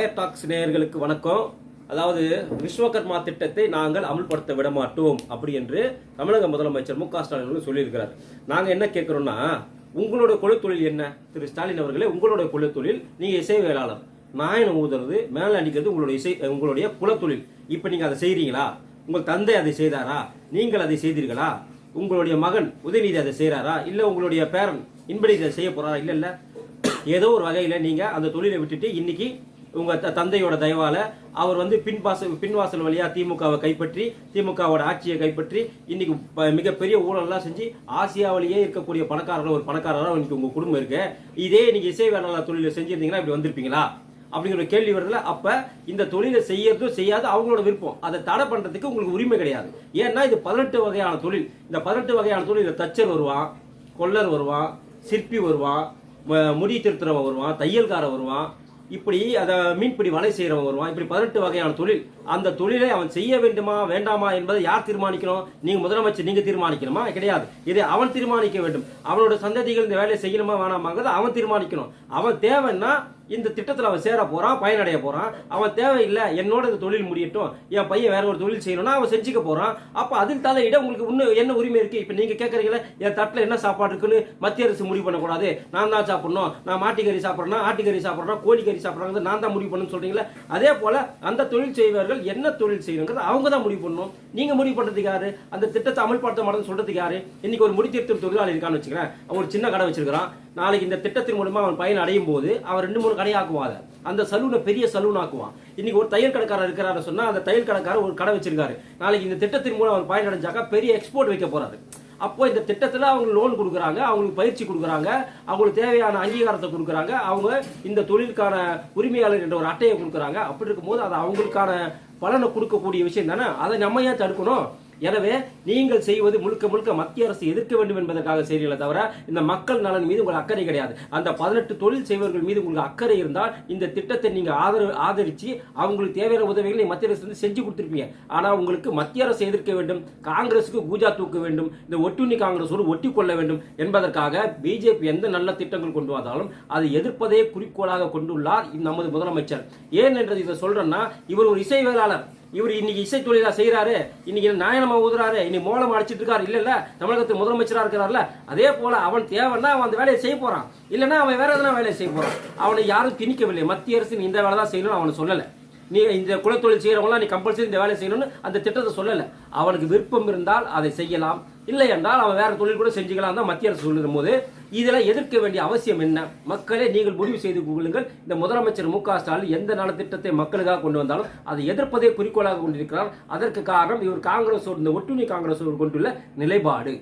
Fire tax நேயர்களுக்கு வணக்கம். அதாவது விஸ்வகர்மா திட்டத்தை நாங்கள் அமல்படுத்த விட மாட்டோம் அப்படி என்று தமிழக முதலமைச்சர் மு க ஸ்டாலின் அவர்கள் சொல்லியிருக்கிறார். நாங்கள் என்ன கேட்குறோம்னா உங்களோட குலத்தொழில் என்ன? திரு ஸ்டாலின் அவர்களே உங்களோட குலத்தொழில் நீங்கள் இசை வேளாளர் நாயனம் ஊதுறது மேலே அடிக்கிறது உங்களுடைய இசை உங்களுடைய குலத்தொழில். இப்போ நீங்கள் அதை செய்கிறீங்களா உங்கள் தந்தை அதை செய்தாரா? நீங்கள் அதை செய்தீர்களா? உங்களுடைய மகன் உதயநிதி அதை செய்கிறாரா இல்லை உங்களுடைய பேரன் இன்படி இதை செய்ய போகிறாரா இல்லை இல்லை. ஏதோ ஒரு வகையில் நீங்கள் அந்த தொழிலை விட்டுட்டு இன்னைக்கு உங்க த- தந்தையோட தயவால அவர் வந்து பின்வாசல் பின்வாசல் வழியா திமுகவை கைப்பற்றி திமுகவோட ஆட்சியை கைப்பற்றி இன்னைக்கு மிகப்பெரிய ஊழல்லாம் செஞ்சு ஆசியாவிலேயே இருக்கக்கூடிய பணக்காரர்கள் ஒரு பணக்காரராக இன்னைக்கு உங்க குடும்பம் இருக்கு. இதே நீங்க இசை வேளாளர் தொழிலை செஞ்சிருந்தீங்கன்னா இப்படி வந்திருப்பீங்களா? அப்படிங்கிற ஒரு கேள்வி வருதுல அப்ப இந்த தொழிலை செய்யறதும் செய்யாது அவங்களோட விருப்பம். அதை தடை பண்றதுக்கு உங்களுக்கு உரிமை கிடையாது. ஏன்னா இது பதினெட்டு வகையான தொழில். இந்த பதினெட்டு வகையான தொழில் தச்சர் வருவான் கொல்லர் வருவான் சிற்பி வருவான் முடி திருத்துறவன் வருவான் தையல்காரன் வருவான் இப்படி அதை மீன்பிடி வலை செய்கிறவன் வருவான். இப்படி பதினெட்டு வகையான தொழில். அந்த தொழிலை அவன் செய்ய வேண்டுமா வேண்டாமா என்பதை யார் தீர்மானிக்கணும்? நீங்கள் முதலமைச்சர் நீங்கள் தீர்மானிக்கணுமா? கிடையாது. இதை அவன் தீர்மானிக்க வேண்டும். அவனோட சந்ததிகள் இந்த வேலையை செய்யணுமா வேணாமாங்கிறத அவன் தீர்மானிக்கணும். அவன் தேவைன்னா இந்த திட்டத்தில் அவன் சேர போகிறான் பயனடைய போகிறான் அவன் தேவையில்லை என்னோட இந்த தொழில் முடியட்டும் என் பையன் வேற ஒரு தொழில் செய்யணும்னா அவன் செஞ்சுக்க போகிறான் அப்போ அதில் தலையிட உங்களுக்கு இன்னும் என்ன உரிமை இருக்குது இப்போ நீங்கள் கேட்குறீங்களே என் தட்டில் என்ன சாப்பாடு இருக்குன்னு மத்திய அரசு முடிவு பண்ணக்கூடாது. நான் தான் சாப்பிடணும். நான் மாட்டிக்கறி சாப்பிட்றேன் ஆட்டுக்கறி சாப்பிட்றேன் கோழிக்கறி சாப்பிட்றாங்க நான் தான் முடிவு பண்ணணும்னு சொல்றீங்களா அதே போல் அந்த தொழில் செய்வர்கள் என்ன தொழில் செய்யணுங்கிறது அவங்க தான் முடிவு பண்ணணும். நீங்கள் முடிவு பண்ணுறதுக்கு யாரு? அந்த திட்டத்தை அமல்படுத்த மாட்டேன்னு சொல்கிறதுக்கு யாரு? இன்னைக்கு ஒரு முடித்திருத்தும் தொழிலாளி இருக்கான்னு வச்சுக்கிறேன் ஒரு சின்ன கடை வச்சிருக்கிறான். நாளைக்கு இந்த திட்டத்தின் மூலமா அவன் பயன் அடையும் போது அவன் ரெண்டு மூணு கடையாக்குவான் அதை. அந்த சலூனை பெரிய சலூன் ஆக்குவான் இன்னைக்கு ஒரு தையல் கடைக்காரர் இருக்கிறாரு சொன்னா அந்த தையல் கடைக்காரர் ஒரு கடை வச்சிருக்காரு. நாளைக்கு இந்த திட்டத்தின் மூலம் அவர் பயன் அடைஞ்சாக்கா பெரிய எக்ஸ்போர்ட் வைக்க போறாரு. அப்போ இந்த திட்டத்தில் அவங்க லோன் கொடுக்குறாங்க அவங்களுக்கு பயிற்சி கொடுக்குறாங்க அவங்களுக்கு தேவையான அங்கீகாரத்தை கொடுக்குறாங்க அவங்க இந்த தொழிலுக்கான உரிமையாளர் என்ற ஒரு அட்டையை கொடுக்குறாங்க. அப்படி இருக்கும்போது அது அவங்களுக்கான பலனை கொடுக்கக்கூடிய விஷயம் தானே? அதை நம்ம ஏன் தடுக்கணும்? எனவே நீங்கள் செய்வது முழுக்க முழுக்க மத்திய அரசு எதிர்க்க வேண்டும் என்பதற்காக செய்கிறீர்களே தவிர இந்த மக்கள் நலன் மீது உங்களுக்கு அக்கறை கிடையாது. அந்த பதினெட்டு தொழில் செய்வர்கள் மீது உங்களுக்கு அக்கறை இருந்தால் இந்த திட்டத்தை நீங்க ஆதரவு ஆதரிச்சு அவங்களுக்கு தேவையான உதவிகளை மத்திய அரசு வந்து செஞ்சு கொடுத்துருப்பீங்க. ஆனா உங்களுக்கு மத்திய அரசு எதிர்க்க வேண்டும் காங்கிரசுக்கு கூஜா தூக்க வேண்டும் இந்த ஒட்டுண்ணி காங்கிரஸோடு ஒட்டி கொள்ள வேண்டும் என்பதற்காக பிஜேபி எந்த நல்ல திட்டங்கள் கொண்டு வந்தாலும் அதை எதிர்ப்பதே குறிக்கோளாக கொண்டுள்ளார் நமது முதலமைச்சர். ஏன் என்றது இதை சொல்றேன்னா இவர் ஒரு இசை வேளாளர் இவர் இன்னைக்கு இசை தொழிலா செய்யறாரு இன்னைக்கு நாயனமா ஊதுறாரு இன்னைக்கு மோளம் அடிச்சிட்டு இருக்காரு. இல்ல இல்ல தமிழகத்து முதலமைச்சரா இருக்கிறார்ல அதே போல அவன் தேவைன்னா அவன் அந்த வேலையை செய்ய போறான். இல்லைன்னா அவன் வேற எதனா வேலையை செய்ய போறான். அவனை யாரும் திணிக்கவில்லை. மத்திய அரசு நீ இந்த வேலை தான் செய்யணும்னு அவனை சொல்லல. நீ இந்த குலத்தொழில் செய்யறவங்களாம் நீ கம்பல்சரி இந்த வேலை செய்யணும்னு அந்த திட்டத்தை சொல்லல. அவனுக்கு விருப்பம் இருந்தால் அதை செய்யலாம். இல்லை என்றால் அவன் வேற தொழில் கூட செஞ்சுக்கலாம் தான் மத்திய அரசு சொல்லும் போது இதெல்லாம் எதிர்க்க வேண்டிய அவசியம் என்ன? மக்களே நீங்கள் முடிவு செய்து கொள்ளுங்கள். இந்த முதலமைச்சர் மு க ஸ்டாலின் எந்த நலத்திட்டத்தை மக்களுக்காக கொண்டு வந்தாலும் அதை எதிர்ப்பதே குறிக்கோளாக கொண்டிருக்கிறார். அதற்கு காரணம் இவர் காங்கிரஸோடு இந்த ஒட்டுணி காங்கிரஸோடு கொண்டுள்ள நிலைப்பாடு.